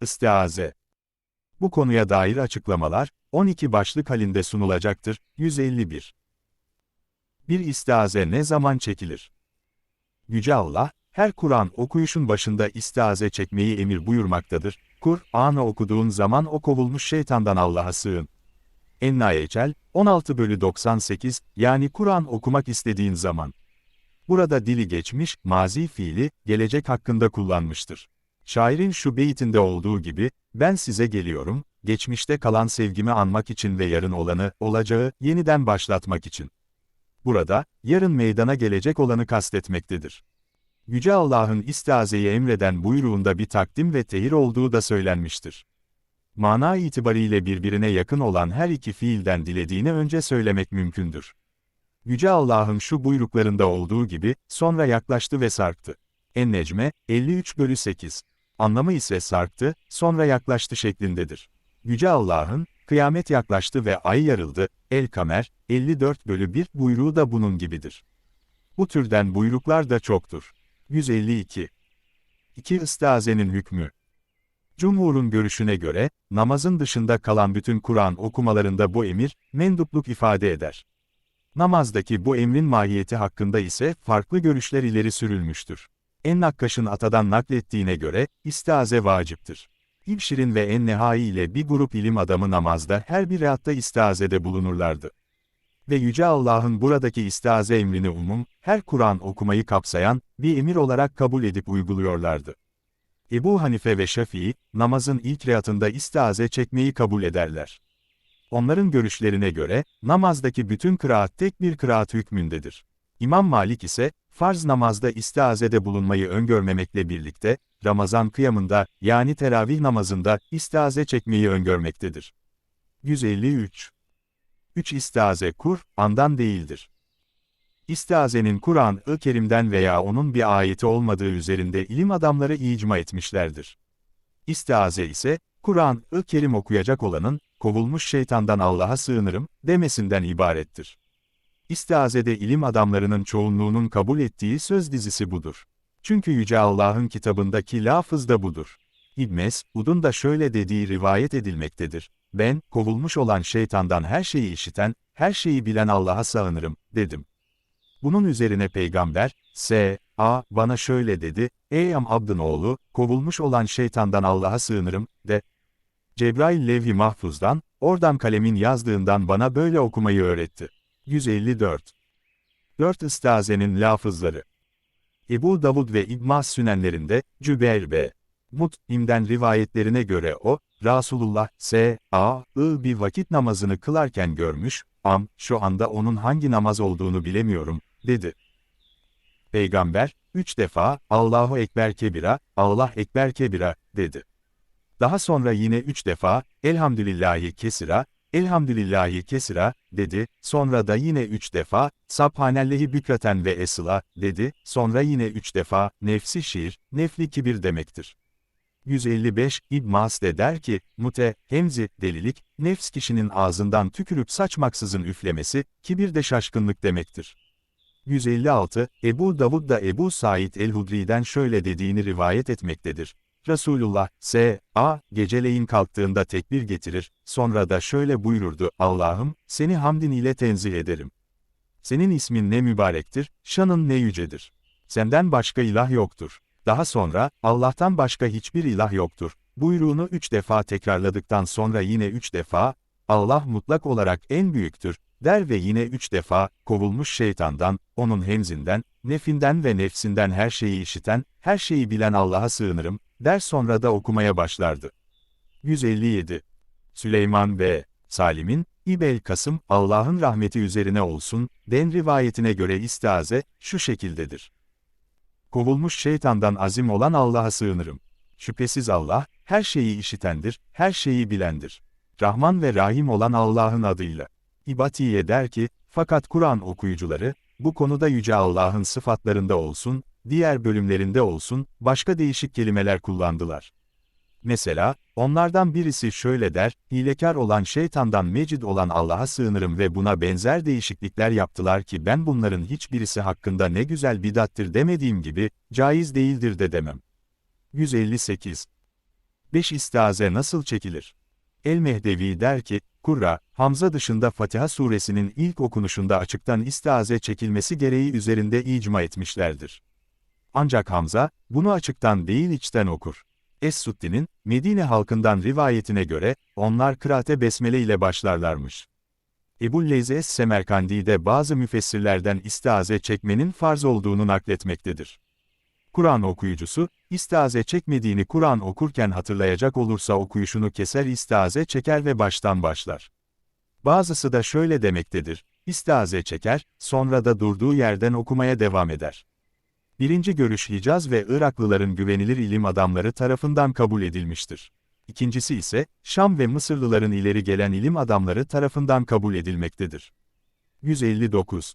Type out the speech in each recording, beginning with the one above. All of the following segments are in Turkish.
İstiaze. Bu konuya dair açıklamalar, 12 başlık halinde sunulacaktır. 151. Bir istiaze ne zaman çekilir? Yüce Allah, her Kur'an okuyuşun başında istiaze çekmeyi emir buyurmaktadır. Kur'an'ı okuduğun zaman o kovulmuş şeytandan Allah'a sığın. En-Nayeçel, 16 bölü 98, yani Kur'an okumak istediğin zaman. Burada dili geçmiş, mazi fiili, gelecek hakkında kullanmıştır. Şairin şu beytinde olduğu gibi, ben size geliyorum, geçmişte kalan sevgimi anmak için ve yarın olanı, olacağı, yeniden başlatmak için. Burada, yarın meydana gelecek olanı kastetmektedir. Yüce Allah'ın istiazeyi emreden buyruğunda bir takdim ve tehir olduğu da söylenmiştir. Mana itibariyle birbirine yakın olan her iki fiilden dilediğini önce söylemek mümkündür. Yüce Allah'ın şu buyruklarında olduğu gibi, sonra yaklaştı ve sarktı. En-Necme, 53 bölü 8. Anlamı ise sarktı, sonra yaklaştı şeklindedir. Yüce Allah'ın, kıyamet yaklaştı ve ay yarıldı, El-Kamer, 54 bölü 1 buyruğu da bunun gibidir. Bu türden buyruklar da çoktur. 152. 2. İstiazenin hükmü. Cumhur'un görüşüne göre, namazın dışında kalan bütün Kur'an okumalarında bu emir, mendupluk ifade eder. Namazdaki bu emrin mahiyeti hakkında ise farklı görüşler ileri sürülmüştür. En-Nakkaş'ın atadan naklettiğine göre, istiaze vaciptir. İbşir'in ve En-Nehai ile bir grup ilim adamı namazda her bir reatta istiazede bulunurlardı. Ve Yüce Allah'ın buradaki istiaze emrini umum, her Kur'an okumayı kapsayan, bir emir olarak kabul edip uyguluyorlardı. Ebu Hanife ve Şafii, namazın ilk reatında istiaze çekmeyi kabul ederler. Onların görüşlerine göre, namazdaki bütün kıraat tek bir kıraat hükmündedir. İmam Malik ise, farz namazda istiazede bulunmayı öngörmemekle birlikte, Ramazan kıyamında, yani teravih namazında, istiaze çekmeyi öngörmektedir. 153. 3 İstiaze kur, andan değildir. İstiazenin Kur'an-ı Kerim'den veya onun bir ayeti olmadığı üzerinde ilim adamları icma etmişlerdir. İstiaze ise, Kur'an-ı Kerim okuyacak olanın, kovulmuş şeytandan Allah'a sığınırım, demesinden ibarettir. İstiazede ilim adamlarının çoğunluğunun kabul ettiği söz dizisi budur. Çünkü Yüce Allah'ın kitabındaki lafız da budur. İbmes, Ud'un da şöyle dediği rivayet edilmektedir. Ben, kovulmuş olan şeytandan her şeyi işiten, her şeyi bilen Allah'a sığınırım, dedim. Bunun üzerine peygamber, S. A. bana şöyle dedi, Ey Am Abdın oğlu, kovulmuş olan şeytandan Allah'a sığınırım, de. Cebrail levh-i mahfuzdan, oradan kalemin yazdığından bana böyle okumayı öğretti. 154. 4 İstaze'nin lafızları. Ebu Davud ve İbn Sünenlerinde, Cübeyr B. Mut'im'den rivayetlerine göre o, Rasulullah s.a.ı bir vakit namazını kılarken görmüş, am, şu anda onun hangi namaz olduğunu bilemiyorum, dedi. Peygamber, üç defa, Allahu Ekber Kebira, Allah Ekber Kebira, dedi. Daha sonra yine üç defa, Elhamdülillahi Kesira, Elhamdülillahi Kesira, dedi, sonra da yine üç defa, Sabhanellehi Bükraten ve Esla, dedi, sonra yine üç defa, nefsi şiir, nefli kibir demektir. 155, İbn de der ki, mute, hemzi, delilik, nefs kişinin ağzından tükürüp saçmaksızın üflemesi, kibir de şaşkınlık demektir. 156, Ebu Davud da Ebu Said el-Hudri'den şöyle dediğini rivayet etmektedir. Resulullah, s.a. geceleyin kalktığında tekbir getirir, sonra da şöyle buyururdu, Allah'ım, seni hamdin ile tenzih ederim. Senin ismin ne mübarektir, şanın ne yücedir. Senden başka ilah yoktur. Daha sonra, Allah'tan başka hiçbir ilah yoktur. Buyruğunu üç defa tekrarladıktan sonra yine üç defa, Allah mutlak olarak en büyüktür, der ve yine üç defa, kovulmuş şeytandan, onun hemzinden, nefinden ve nefsinden her şeyi işiten, her şeyi bilen Allah'a sığınırım, der sonra da okumaya başlardı. 157. Süleyman B. Salim'in, İbel Kasım, Allah'ın rahmeti üzerine olsun, den rivayetine göre istiaze, şu şekildedir. Kovulmuş şeytandan azim olan Allah'a sığınırım. Şüphesiz Allah, her şeyi işitendir, her şeyi bilendir. Rahman ve Rahim olan Allah'ın adıyla. İbatiye der ki, fakat Kur'an okuyucuları, bu konuda Yüce Allah'ın sıfatlarında olsun, diğer bölümlerinde olsun, başka değişik kelimeler kullandılar. Mesela, onlardan birisi şöyle der, hilekar olan şeytandan mecid olan Allah'a sığınırım ve buna benzer değişiklikler yaptılar ki ben bunların hiçbirisi hakkında ne güzel bidattir demediğim gibi, caiz değildir de demem. 158. 5 istiaze nasıl çekilir? El-Mehdevi der ki, Kurra, Hamza dışında Fatiha suresinin ilk okunuşunda açıktan istiaze çekilmesi gereği üzerinde icma etmişlerdir. Ancak Hamza, bunu açıktan değil içten okur. Es-Sutti'nin, Medine halkından rivayetine göre, onlar kıraate besmele ile başlarlarmış. Ebu Leyze Es-Semerkandi de bazı müfessirlerden istiaze çekmenin farz olduğunu nakletmektedir. Kur'an okuyucusu, istiaze çekmediğini Kur'an okurken hatırlayacak olursa okuyuşunu keser istiaze çeker ve baştan başlar. Bazısı da şöyle demektedir, istiaze çeker, sonra da durduğu yerden okumaya devam eder. Birinci görüş Hicaz ve Iraklıların güvenilir ilim adamları tarafından kabul edilmiştir. İkincisi ise, Şam ve Mısırlıların ileri gelen ilim adamları tarafından kabul edilmektedir. 159.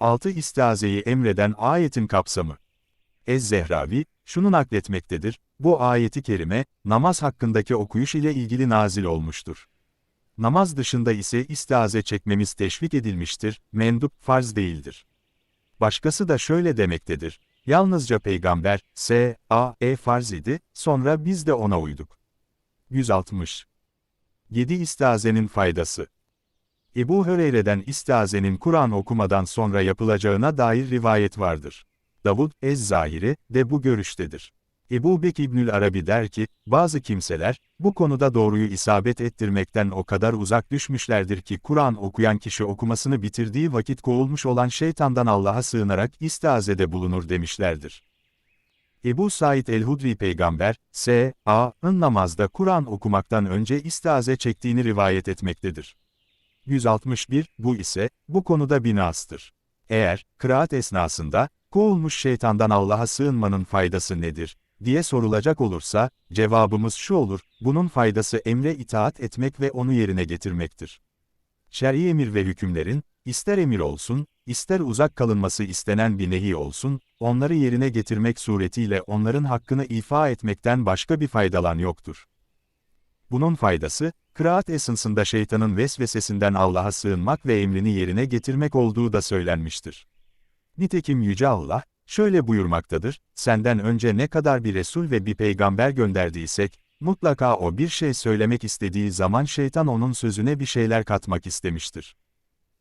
6 İstiazeyi emreden ayetin kapsamı Ez-Zehravi, şunu nakletmektedir, bu ayeti kerime, namaz hakkındaki okuyuş ile ilgili nazil olmuştur. Namaz dışında ise istiaze çekmemiz teşvik edilmiştir, mendup, farz değildir. Başkası da şöyle demektedir, yalnızca peygamber, S, A, E farz idi, sonra biz de ona uyduk. 160. 7 İstiazenin faydası Ebu Höreyre'den istiazenin Kur'an okumadan sonra yapılacağına dair rivayet vardır. Davud, Ez-Zahiri, de bu görüştedir. Ebu Bek İbnül Arabi der ki, bazı kimseler, bu konuda doğruyu isabet ettirmekten o kadar uzak düşmüşlerdir ki Kur'an okuyan kişi okumasını bitirdiği vakit kovulmuş olan şeytandan Allah'a sığınarak istiazede bulunur demişlerdir. Ebu Said el-Hudri peygamber, S. A.'ın namazda Kur'an okumaktan önce istiaze çektiğini rivayet etmektedir. 161, bu ise, bu konuda binastır. Eğer, kıraat esnasında, kovulmuş şeytandan Allah'a sığınmanın faydası nedir, diye sorulacak olursa, cevabımız şu olur, bunun faydası emre itaat etmek ve onu yerine getirmektir. Şer'i emir ve hükümlerin, ister emir olsun, ister uzak kalınması istenen bir nehi olsun, onları yerine getirmek suretiyle onların hakkını ifa etmekten başka bir faydalan yoktur. Bunun faydası, kıraat esasında şeytanın vesvesesinden Allah'a sığınmak ve emrini yerine getirmek olduğu da söylenmiştir. Nitekim Yüce Allah, şöyle buyurmaktadır, senden önce ne kadar bir Resul ve bir peygamber gönderdiysek, mutlaka o bir şey söylemek istediği zaman şeytan onun sözüne bir şeyler katmak istemiştir.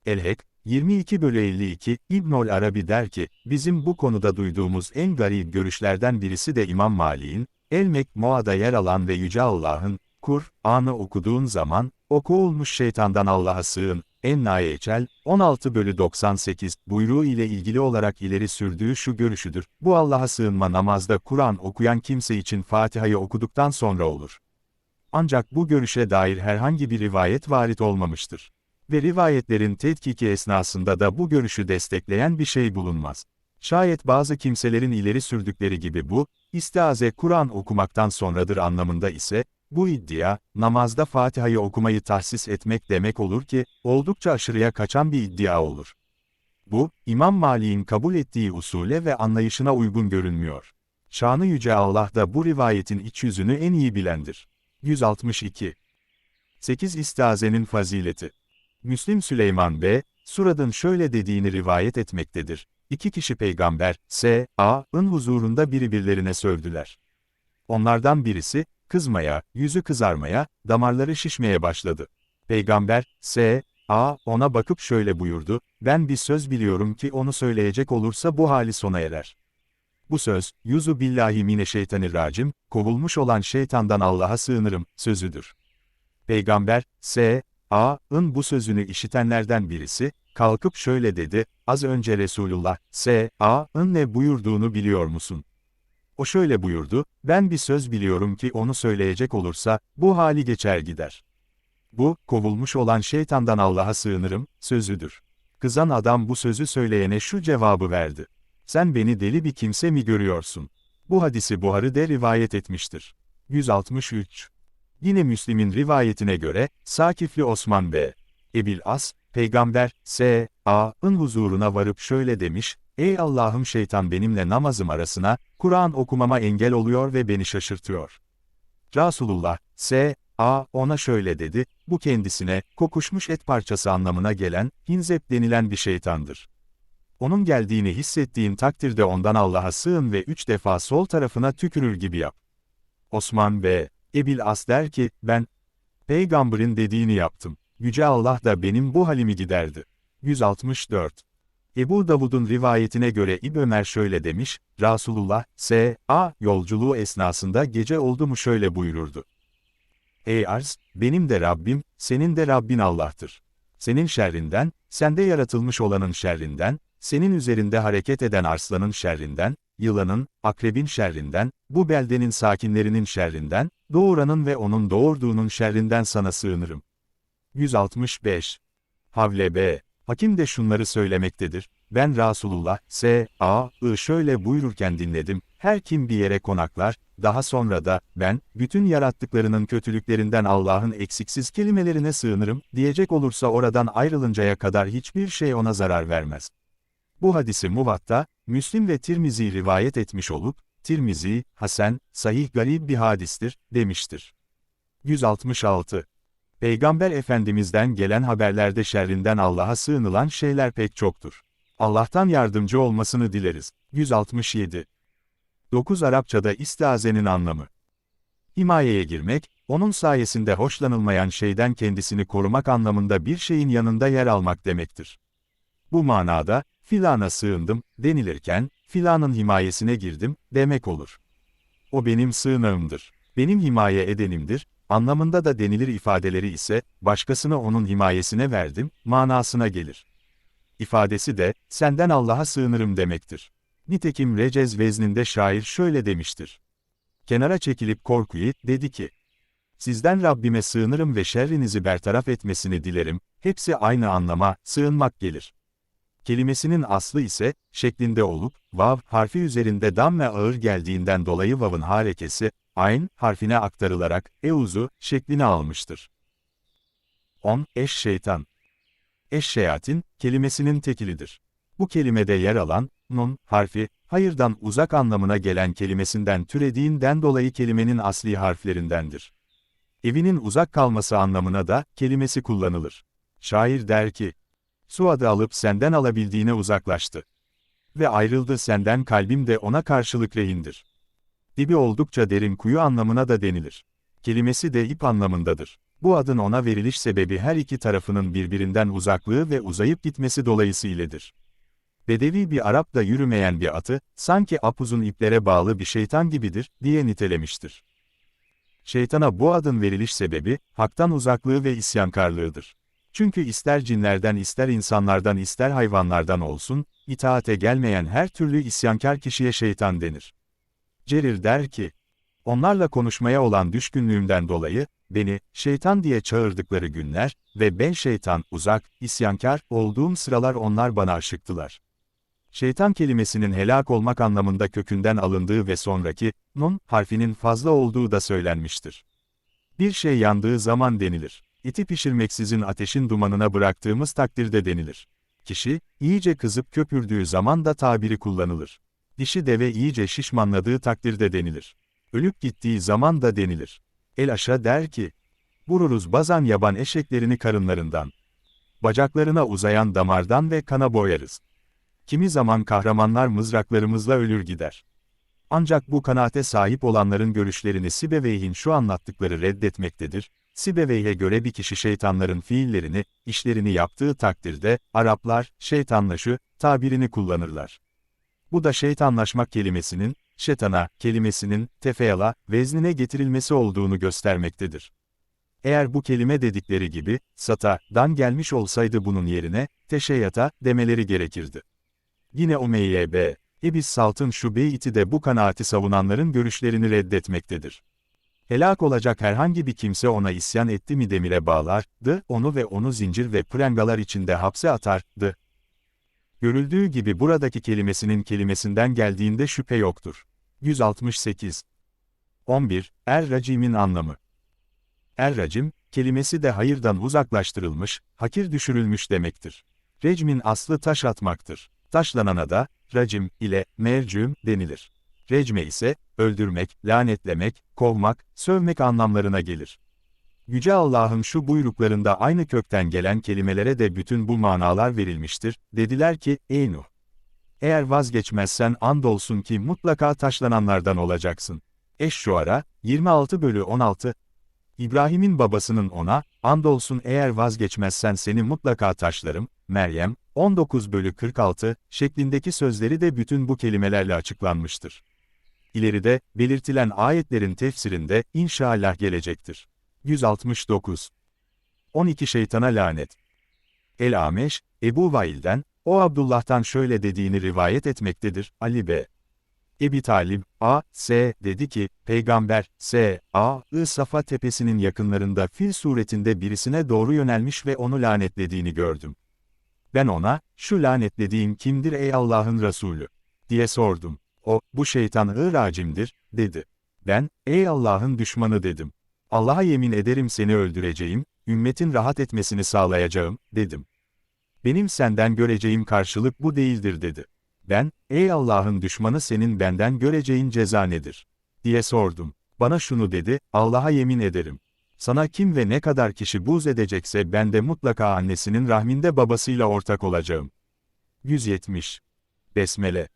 Elhek, 22 bölü 52, İbnül Arabi der ki, bizim bu konuda duyduğumuz en garip görüşlerden birisi de İmam Malik'in, El-Mek Mua'da yer alan ve Yüce Allah'ın, Kur, anı okuduğun zaman, oku olmuş şeytandan Allah'a sığın, En-Naye Eçel, 16 bölü 98, buyruğu ile ilgili olarak ileri sürdüğü şu görüşüdür, bu Allah'a sığınma namazda Kur'an okuyan kimse için Fatiha'yı okuduktan sonra olur. Ancak bu görüşe dair herhangi bir rivayet varit olmamıştır. Ve rivayetlerin tetkiki esnasında da bu görüşü destekleyen bir şey bulunmaz. Şayet bazı kimselerin ileri sürdükleri gibi bu, istiaze Kur'an okumaktan sonradır anlamında ise, bu iddia, namazda Fatiha'yı okumayı tahsis etmek demek olur ki, oldukça aşırıya kaçan bir iddia olur. Bu, İmam Malik'in kabul ettiği usule ve anlayışına uygun görünmüyor. Şanı Yüce Allah da bu rivayetin iç yüzünü en iyi bilendir. 162. 8 İstiazenin Fazileti Müslim Süleyman B. Surad'ın şöyle dediğini rivayet etmektedir. İki kişi peygamber, S. A.'ın huzurunda birbirlerine sövdüler. Onlardan birisi, kızmaya, yüzü kızarmaya, damarları şişmeye başladı. Peygamber, S. A. ona bakıp şöyle buyurdu, ben bir söz biliyorum ki onu söyleyecek olursa bu hali sona erer. Bu söz, yuzu billahi mineşeytanirracim, kovulmuş olan şeytandan Allah'a sığınırım, sözüdür. Peygamber, S. A.'ın bu sözünü işitenlerden birisi, kalkıp şöyle dedi, az önce Resulullah, S. A.'ın ne buyurduğunu biliyor musun? O şöyle buyurdu, ben bir söz biliyorum ki onu söyleyecek olursa, bu hali geçer gider. Bu, kovulmuş olan şeytandan Allah'a sığınırım, sözüdür. Kızan adam bu sözü söyleyene şu cevabı verdi. Sen beni deli bir kimse mi görüyorsun? Bu hadisi Buharı de rivayet etmiştir. 163. Yine Müslim'in rivayetine göre, Sakifli Osman B. Ebil As, Peygamber, S. A.'ın huzuruna varıp şöyle demiş, Ey Allah'ım şeytan benimle namazım arasına, Kur'an okumama engel oluyor ve beni şaşırtıyor. Resulullah, S. A. ona şöyle dedi, bu kendisine, kokuşmuş et parçası anlamına gelen, hinzep denilen bir şeytandır. Onun geldiğini hissettiğin takdirde ondan Allah'a sığın ve üç defa sol tarafına tükürür gibi yap. Osman B. Ebil As der ki, ben, peygamberin dediğini yaptım. Yüce Allah da benim bu halimi giderdi. 164. Ebu Davud'un rivayetine göre İb Ömer şöyle demiş, Rasulullah, S.A. yolculuğu esnasında gece oldu mu şöyle buyururdu. Ey arz, benim de Rabbim, senin de Rabbin Allah'tır. Senin şerrinden, sende yaratılmış olanın şerrinden, senin üzerinde hareket eden arslanın şerrinden, yılanın, akrebin şerrinden, bu beldenin sakinlerinin şerrinden, doğuranın ve onun doğurduğunun şerrinden sana sığınırım. 165. Havle B. Hakim de şunları söylemektedir. Ben Rasulullah, S.A.'ı şöyle buyururken dinledim. Her kim bir yere konaklar, daha sonra da, ben, bütün yarattıklarının kötülüklerinden Allah'ın eksiksiz kelimelerine sığınırım, diyecek olursa oradan ayrılıncaya kadar hiçbir şey ona zarar vermez. Bu hadisi Muvatta, Müslim ve Tirmizi rivayet etmiş olup, Tirmizi, Hasan, sahih garip bir hadistir, demiştir. 166. Peygamber Efendimizden gelen haberlerde şerrinden Allah'a sığınılan şeyler pek çoktur. Allah'tan yardımcı olmasını dileriz. 167. 9 Arapçada istiazenin anlamı. Himayeye girmek, onun sayesinde hoşlanılmayan şeyden kendisini korumak anlamında bir şeyin yanında yer almak demektir. Bu manada, filana sığındım, denilirken, filanın himayesine girdim, demek olur. O benim sığınağımdır, benim himaye edenimdir, anlamında da denilir ifadeleri ise, başkasını onun himayesine verdim, manasına gelir. İfadesi de, senden Allah'a sığınırım demektir. Nitekim Recez vezninde şair şöyle demiştir. Kenara çekilip korkuyu, dedi ki, Sizden Rabbime sığınırım ve şerrinizi bertaraf etmesini dilerim, hepsi aynı anlama, sığınmak gelir. Kelimesinin aslı ise, şeklinde olup, vav harfi üzerinde dam ve ağır geldiğinden dolayı vav'ın harekesi, ayn harfine aktarılarak, euzu şeklini almıştır. 10. Eş şeytan. Eş şeyatin, kelimesinin tekilidir. Bu kelimede yer alan, nun harfi, hayırdan uzak anlamına gelen kelimesinden türediğinden dolayı kelimenin asli harflerindendir. Evinin uzak kalması anlamına da, kelimesi kullanılır. Şair der ki, Suad'ı alıp senden alabildiğine uzaklaştı. Ve ayrıldı senden kalbim de ona karşılık rehindir. Dibi oldukça derin kuyu anlamına da denilir. Kelimesi de ip anlamındadır. Bu adın ona veriliş sebebi her iki tarafının birbirinden uzaklığı ve uzayıp gitmesi dolayısıyledir. Bedevi bir Arap da yürümeyen bir atı, sanki apuzun iplere bağlı bir şeytan gibidir, diye nitelemiştir. Şeytana bu adın veriliş sebebi, haktan uzaklığı ve isyankarlığıdır. Çünkü ister cinlerden ister insanlardan ister hayvanlardan olsun, itaate gelmeyen her türlü isyankar kişiye şeytan denir. Cerir der ki, onlarla konuşmaya olan düşkünlüğümden dolayı, beni, şeytan diye çağırdıkları günler ve ben şeytan, uzak, isyankar olduğum sıralar onlar bana aşıktılar. Şeytan kelimesinin helak olmak anlamında kökünden alındığı ve sonraki, nun, harfinin fazla olduğu da söylenmiştir. Bir şey yandığı zaman denilir. İti pişirmeksizin ateşin dumanına bıraktığımız takdirde denilir. Kişi, iyice kızıp köpürdüğü zaman da tabiri kullanılır. Dişi deve iyice şişmanladığı takdirde denilir. Ölüp gittiği zaman da denilir. El aşa der ki, vururuz bazan yaban eşeklerini karınlarından. Bacaklarına uzayan damardan ve kana boyarız. Kimi zaman kahramanlar mızraklarımızla ölür gider. Ancak bu kanaate sahip olanların görüşlerini Sibeveyh'in şu anlattıkları reddetmektedir. Sibeveyh'e göre bir kişi şeytanların fiillerini, işlerini yaptığı takdirde, Araplar, şeytanlaşı, tabirini kullanırlar. Bu da şeytanlaşmak kelimesinin, şeytana, kelimesinin, tefeala, veznine getirilmesi olduğunu göstermektedir. Eğer bu kelime dedikleri gibi, sata, dan gelmiş olsaydı bunun yerine, teşeyata, demeleri gerekirdi. Yine Umeyye B. Ebis Salt'ın şu beyti de bu kanaati savunanların görüşlerini reddetmektedir. Helak olacak herhangi bir kimse ona isyan etti mi demire bağlardı, onu ve onu zincir ve prangalar içinde hapse atardı. Görüldüğü gibi buradaki kelimesinin kelimesinden geldiğinde şüphe yoktur. 168 11. Er-Racim'in anlamı Er-Racim, kelimesi de hayırdan uzaklaştırılmış, hakir düşürülmüş demektir. Recmin aslı taş atmaktır. Taşlanana da, racim ile mercüm denilir. Recme ise, öldürmek, lanetlemek, kovmak, sövmek anlamlarına gelir. Yüce Allah'ın şu buyruklarında aynı kökten gelen kelimelere de bütün bu manalar verilmiştir, dediler ki, ey Nuh! Eğer vazgeçmezsen andolsun ki mutlaka taşlananlardan olacaksın. Eş-Şuara, 26 bölü 16. İbrahim'in babasının ona, andolsun eğer vazgeçmezsen seni mutlaka taşlarım, Meryem, 19 bölü 46, şeklindeki sözleri de bütün bu kelimelerle açıklanmıştır. İleride, belirtilen ayetlerin tefsirinde, inşallah gelecektir. 169. 12 Şeytana lanet. El-Ameş, Ebu Vail'den, o Abdullah'tan şöyle dediğini rivayet etmektedir, Ali B. Ebi Talib, A, S, dedi ki, Peygamber, S, A, I Safa tepesinin yakınlarında fil suretinde birisine doğru yönelmiş ve onu lanetlediğini gördüm. Ben ona, şu lanetlediğin kimdir ey Allah'ın Resulü? diye sordum. O, bu şeytan racimdir, dedi. Ben, ey Allah'ın düşmanı dedim. Allah'a yemin ederim seni öldüreceğim, ümmetin rahat etmesini sağlayacağım, dedim. Benim senden göreceğim karşılık bu değildir dedi. Ben, ey Allah'ın düşmanı senin benden göreceğin ceza nedir? diye sordum. Bana şunu dedi, Allah'a yemin ederim. Sana kim ve ne kadar kişi buz edecekse ben de mutlaka annesinin rahminde babasıyla ortak olacağım. 170. Besmele